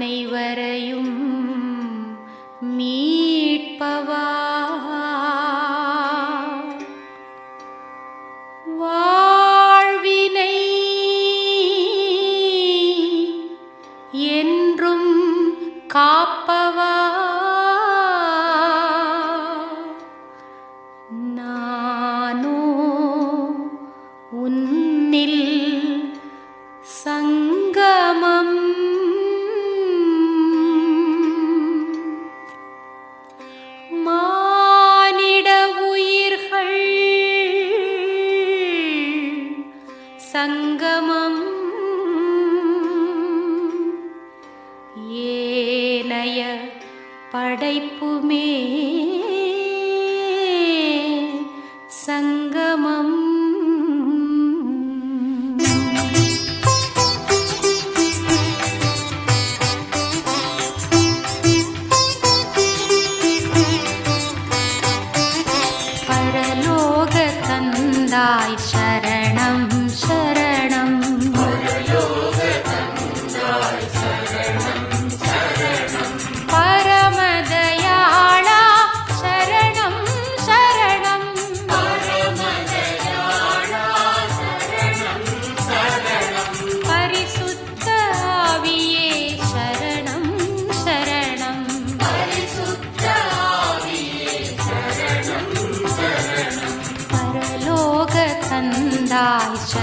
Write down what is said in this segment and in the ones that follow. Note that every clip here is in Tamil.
அனைவரையும் மீட்பவா? வாழ்வினை என்றும் காப்பவா? சங்கமம். ஏனைய படைப்புமே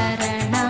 शरण